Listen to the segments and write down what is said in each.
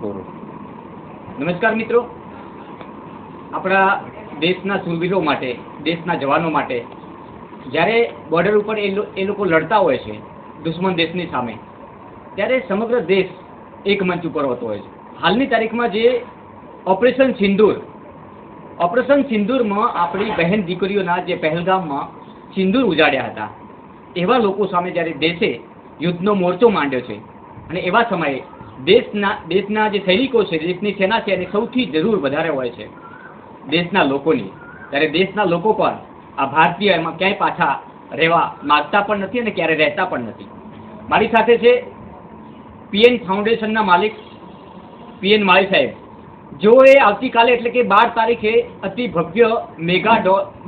કરો. નમસ્કાર મિત્રો. આપણા દેશના સુરવીરો માટે, દેશના જવાનો માટે, જ્યારે બોર્ડર ઉપર એ લોકો લડતા હોય છે, દુશ્મન દેશની સામે, ત્યારે સમગ્ર દેશ એક મંચ ઉપર હોતો હોય છે. હાલની તારીખમાં જે ઓપરેશન સિંદૂર, ઓપરેશન સિંદૂરમાં આપણી બહેન દીકરીઓના જે પહેલગામમાં સિંદૂર ઉજાડ્યા હતા, એવા લોકો સામે જ્યારે દેશે યુદ્ધનો મોરચો માંડ્યો છે, અને એવા સમયે દેશના દેશના જે સૈનિકો છે, દેશની સેના છે, એની સૌથી જરૂર વધારે હોય છે દેશના લોકોની. ત્યારે દેશના લોકો પણ આ ભારતીય એમાં ક્યાંય પાછા રહેવા માગતા પણ નથી અને ક્યારે રહેતા પણ નથી. મારી સાથે છે પીએન ફાઉન્ડેશનના માલિક પીએન માળી સાહેબ. જેઓએ આવતીકાલે એટલે કે બાર તારીખે અતિ ભવ્ય મેગા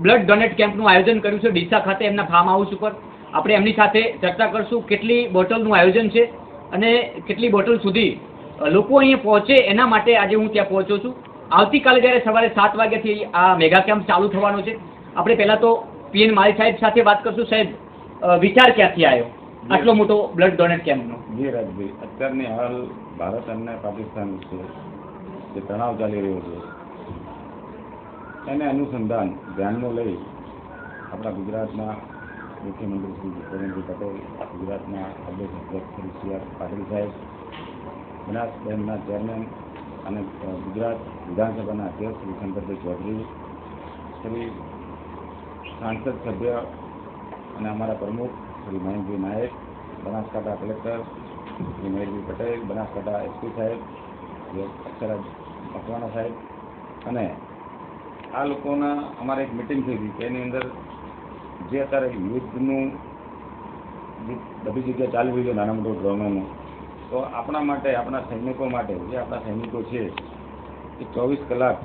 બ્લડ ડોનેટ કેમ્પનું આયોજન કર્યું છે ડીસા ખાતે એમના ફાર્મ હાઉસ ઉપર. આપણે એમની સાથે ચર્ચા કરશું કેટલી બોટલનું આયોજન છે. અને કેટલી બોટલ સુધી લોકો અહીંયા પહોંચે એના માટે આજે હું ત્યાં પહોંચ્યો છું. આવતીકાલે જ્યારે સવારે સાત વાગ્યાથી આ મેગા કેમ્પ ચાલુ થવાનો છે આપણે પહેલાં તો પીએન માળી સાહેબ સાથે વાત કરશું. સાહેબ વિચાર ક્યાંથી આવ્યો? આટલો મોટો બ્લડ ડોનેટ કેમ્પનો જી રાજભાઈ અત્યારની હાલ ભારત અને પાકિસ્તાન છે જે તણાવ ચાલી રહ્યો છે એને અનુસંધાન ધ્યાનમાં લઈ આપણા ગુજરાતના મુખ્યમંત્રી શ્રી ભૂપેન્દ્રભાઈ પટેલ ગુજરાતના અધ્યક્ષ અધ્યક્ષ શ્રી સી આર પાટીલ સાહેબ બનાસ બેંકના ચેરમેન અને ગુજરાત વિધાનસભાના અધ્યક્ષ શ્રી શંકરભાઈ ચૌધરી શ્રી સાંસદ સભ્ય અને અમારા પ્રમુખ શ્રી મહેન્દ્રભાઈ નાયક બનાસકાંઠા કલેક્ટર શ્રી મહેશભાઈ પટેલ બનાસકાંઠા એસપી સાહેબ અક્ષરાજ અક્ષરા મકવાણા સાહેબ અને આ લોકોના અમારે એક મિટિંગ થઈ હતી તેની અંદર જે અત્યારે યુદ્ધનું બધી જગ્યાએ ચાલી રહ્યું છે, નાના મોટો ડ્રોનોનું, તો આપણા માટે, આપણા સૈનિકો માટે, જે આપણા સૈનિકો છે, એ ચોવીસ કલાક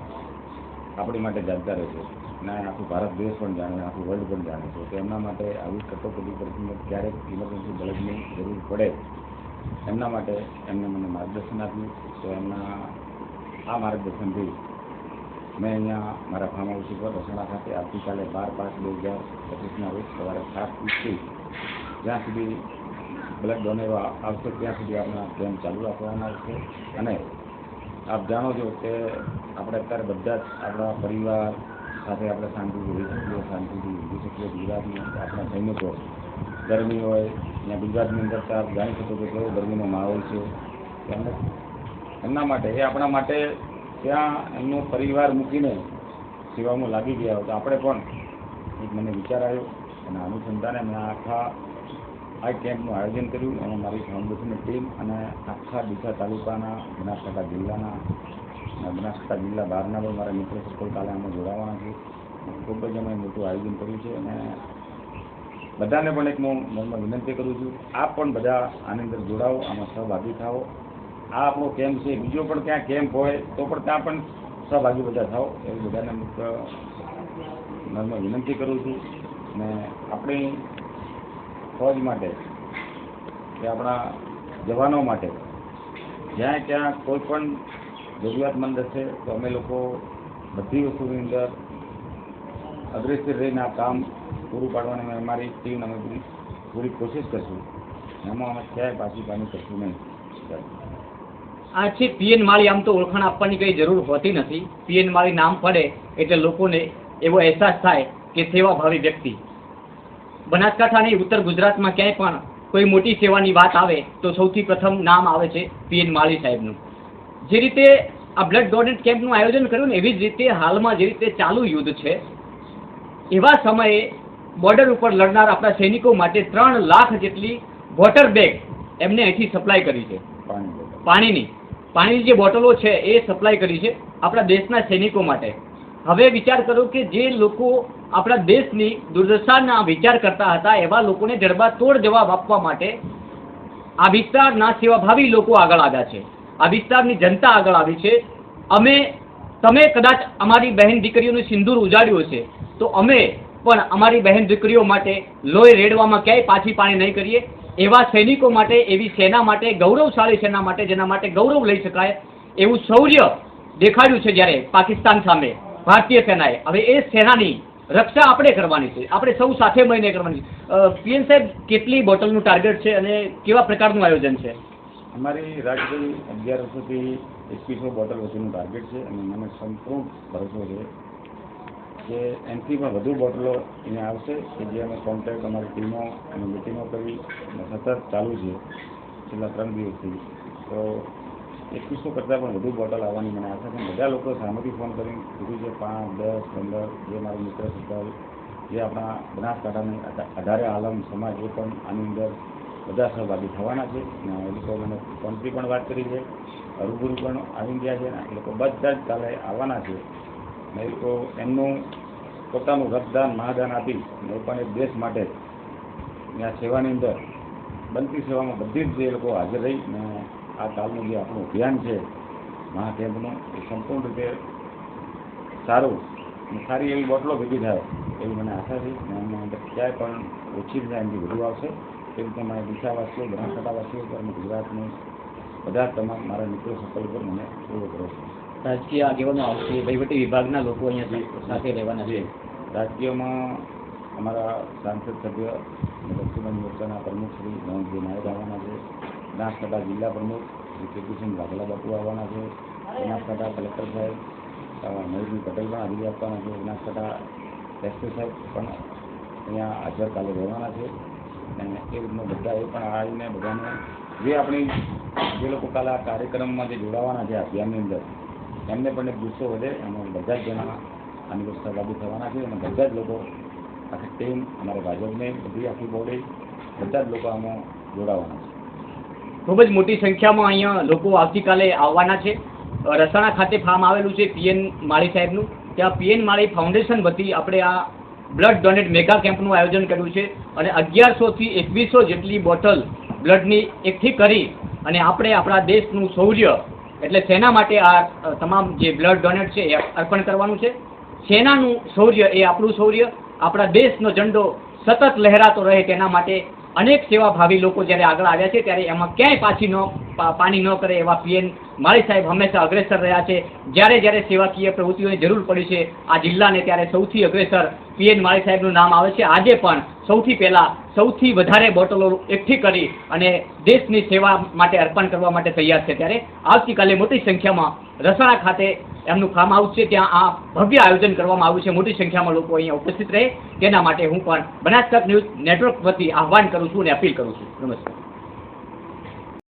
આપણી માટે જાગતા રહે છે. અને આખું ભારત દેશ પણ જાણે, આખું વર્લ્ડ પણ જાણે છે. તો એમના માટે આવી કટોકટી પરિસ્થિતિમાં ક્યારેક ઇમરજન્સી બ્લડની જરૂર પડે. એમના માટે એમને મને માર્ગદર્શન આપ્યું તો એમના આ માર્ગદર્શનથી મેં અહીંયા મારા ફાર્મ હાઉસ ઉપર રસોડા ખાતે આવતીકાલે બાર પાંચ બે હજાર પચીસના રોજ સવારે સાત ત્રીસથી જ્યાં સુધી બ્લડ ડોનેરો આવશે ત્યાં સુધી આપણા કેમ્પ ચાલુ રાખવાના છે. અને આપ જાણો છો કે આપણે અત્યારે બધા જ આપણા પરિવાર સાથે આપણે શાંતિથી રહી શકીએ શાંતિથી રહી શકીએ, ગુજરાતની આપણા સૈનિકો ગરમી હોય, ત્યાં ગુજરાતની અંદર તો આપ જાણી શકો છો કેવો ગરમીનો માહોલ છે. એમને એમના માટે, એ આપણા માટે ત્યાં એમનો પરિવાર મૂકીને સેવામાં લાગી ગયા હતા આપણે પણ એક મને વિચાર આવ્યો અને અનુસંધાને મેં આખા આ કેમ્પનું આયોજન કર્યું અને મારી ફાઉન્ડેશનની ટીમ અને આખા ડીસા તાલુકાના, બનાસકાંઠા જિલ્લાના બનાસકાંઠા જિલ્લા બહારના પણ મારા મિત્ર સર્કલ કાલે અમે જોડાવાના છે. ખૂબ જ અમે મોટું આયોજન કર્યું છે અને બધાને પણ એક હું મનમાં વિનંતી કરું છું. આપ પણ બધા આની અંદર જોડાઓ, આમાં સહભાગી થાઓ. આ આપણો કેમ્પ છે. બીજો પણ ત્યાં કેમ્પ હોય તો પણ ત્યાં પણ સહભાગી બધા થાઓ. એવી બધાને મનમાં વિનંતી કરું છું. અને આપણી ફોજ માટે કે આપણા જવાનો માટે જ્યાં ત્યાં કોઈ પણ જરૂરિયાતમંદ હશે તો અમે લોકો બધી વસ્તુની અંદર અગ્રેસર રહીને આ કામ પૂરું પાડવાની અમે અમારી ટીમ અમે પૂરી પૂરી કોશિશ કરશું. એમાં અમે ક્યાંય પાછી પાણી કરશું નહીં. આ છે પીએન માળી આમ તો ઓળખાણ આપવાની કઈ જરૂર હોતી નથી. પીએન માળી નામ પડે એટલે લોકોને એવો અહેસાસ થાય કે સેવાભાવી વ્યક્તિ. બનાસકાંઠાની ઉત્તર ગુજરાતમાં ક્યાંય પણ કોઈ મોટી સેવાની વાત આવે તો સૌથી પ્રથમ નામ આવે છે પીએન માળી સાહેબનું. જે રીતે આ બ્લડ ડોનેટ કેમ્પનું આયોજન કર્યું ને એવી જ રીતે હાલમાં જે રીતે ચાલુ યુદ્ધ છે એવા સમયે બોર્ડર ઉપર લડનાર આપણા સૈનિકો માટે ત્રણ લાખ જેટલી વોટર બેગ એમને અહીંથી સપ્લાય કરી છે. પાણી પાણીની. પાણીની જે બોટલો છે એ સપ્લાય કરી છે આપણા દેશના સૈનિકો માટે. હવે વિચાર કરો કે જે લોકો આપણા દેશની દુર્દશાના વિચાર કરતા હતા, એવા લોકોને જડબાતોડ જવાબ આપવા માટે આ વિસ્તારના સેવાભાવી લોકો આગળ આવ્યા છે. આ વિસ્તારની જનતા આગળ આવી છે. અમે, તમે કદાચ અમારી બહેન દીકરીઓનું સિંદૂર ઉજાડ્યું છે તો અમે પણ અમારી બહેન દીકરીઓ માટે લોહી રેડવામાં ક્યાંય પાછી પાણી નહીં કરીએ. એવા સૈનિકો માટે, એવી સેના માટે, ગૌરવશાળી સેના માટે, જેના માટે ગૌરવ લઈ શકાય એવું શૌર્ય દેખાડ્યું છે જ્યારે પાકિસ્તાન સામે ભારતીય સેનાએ. હવે એ સેનાની રક્ષા આપણે કરવાની છે. આપણે સૌ સાથે મળીને કરવાની છે. પીએન સાહેબ, કેટલી બોટલનું ટાર્ગેટ છે અને કેવા પ્રકારનું આયોજન છે? અમારી રાજકીય અગિયારસોથી એકવીસો બોટલ વચ્ચેનું ટાર્ગેટ છે અને મને સંપૂર્ણ ભરોસો છે કે એન્ટ્રીમાં વધુ બોટલો અહીંયા આવશે કે જે અમે કોન્ટેક્ટ અમારી ટીમો અને મિટિંગો કરી અને સતત ચાલુ છે છેલ્લા ત્રણ દિવસથી. તો એકવીસો કરતાં પણ વધુ બોટલ આવવાની મને આશા છે. બધા લોકો સામેથી ફોન કરીને કીધું છે, પાંચ, દસ, પંદર, જે મારા મિત્ર સર્કલ જે આપણા બનાસકાંઠાની અઢારે આલમ સમાજ, એ પણ આની અંદર બધા સહભાગી થવાના છે. અને એ લોકો મને ફોનથી પણ વાત કરી છે. રૂબરૂ પણ આવી ગયા છે એ લોકો બધા જ કાલે આવવાના છે. એ લોકો એમનું પોતાનું રક્તદાન મહાદાન આપી અને એ પણ એક દેશ માટે ત્યાં સેવાની અંદર બનતી સેવામાં બધી જ જે લોકો હાજર રહી અને આ કાલનું જે આપણું અભિયાન છે મહાકેમ્પનું એ સંપૂર્ણ રીતે સારું સારી એવી બોટલો ભેગી થાય એવી મને આશા છે અને એમાં અંદર ક્યાંય પણ ઓછી થાય એમથી વધુ આવશે. એ રીતે મારા દિશાવાસીઓ બનાસકાંઠાવાસીઓ પર ગુજરાતની બધા તમામ મારા મિત્રો સફળ પર મને પૂરો કરો છે. રાજકીય આગેવાનો આવશે. વહીવટી વિભાગના લોકો અહીંયા સાથે રહેવાના છે. રાજકીયમાં અમારા સાંસદ સભ્ય લક્ષ્મીબેન મોરચાના પ્રમુખ શ્રી મોહનજી નાયક આવવાના છે. બનાસકાંઠા જિલ્લા પ્રમુખ શ્રી કીર્તિસિંહ વાઘેલા બાપુ આવવાના છે. બનાસકાંઠા કલેક્ટર સાહેબ મયુરભાઈ પટેલ પણ હાજરી આપવાના છે. બનાસકાંઠા એસપી સાહેબ પણ અહીંયા હાજર કાલે રહેવાના છે. અને એ રીતના બધા એ પણ આવીને બધાને જે આપણી જે લોકો કાલે આ કાર્યક્રમમાં જે જોડાવાના છે અભિયાનની અંદર એમને પણ ગુસ્સો વધે અને બધા જ જણા આની અંદર સહભાગી થવાના છે અને બધા જ લોકો આખી ટીમ અમારા ભાજપને બધી આખી બોડી બધા જ લોકો આમાં જોડાવાના છે. ખૂબ જ મોટી સંખ્યામાં અહીંયા લોકો આવતીકાલે આવવાના છે. રસાણા ખાતે ફાર્મ આવેલું છે પીએન માળી સાહેબનું. ત્યાં પીએન માળી ફાઉન્ડેશન વતી આપણે આ બ્લડ ડોનેટ મેગા કેમ્પનું આયોજન કર્યું છે અને અગિયારસોથી એકવીસો જેટલી બોટલ બ્લડની એકઠી કરી અને આપણે આપણા દેશનું શૌર્ય એટલે સેના માટે આ તમામ જે બ્લડ ડોનેટ છે એ અર્પણ કરવાનું છે. સેનાનું શૌર્ય એ આપણું શૌર્ય. આપણા દેશનો ઝંડો સતત લહેરાતો રહે તેના માટે અનેક સેવાભાવી લોકો જ્યારે આગળ આવ્યા છે, ત્યારે એમાં ક્યાંય પાછી ન પાણી ન કરે એવા પીએન માળી સાહેબ હંમેશા અગ્રેસર રહ્યા છે. જ્યારે જ્યારે સેવાકીય પ્રવૃત્તિઓની જરૂર પડી છે, આ જિલ્લાને ત્યારે સૌથી અગ્રેસર પીએન માળી સાહેબનું નામ આવે છે. આજે પણ સૌથી પહેલાં સૌથી વધારે બોટલો એકઠી કરી અને દેશની સેવા માટે અર્પણ કરવા માટે તૈયાર છે. ત્યારે આવતીકાલે મોટી સંખ્યામાં રસાણા ખાતે એમનું હાઉસ છે. ત્યાં આ ભવ્ય આયોજન કરવામાં આવ્યું છે. મોટી સંખ્યામાં લોકો અહીંયા ઉપસ્થિત રહે. તેના માટે હું પણ બનાસકાંઠા ન્યૂઝ નેટવર્ક વતી આહવાન કરું છું અને અપીલ કરું છું. નમસ્કાર.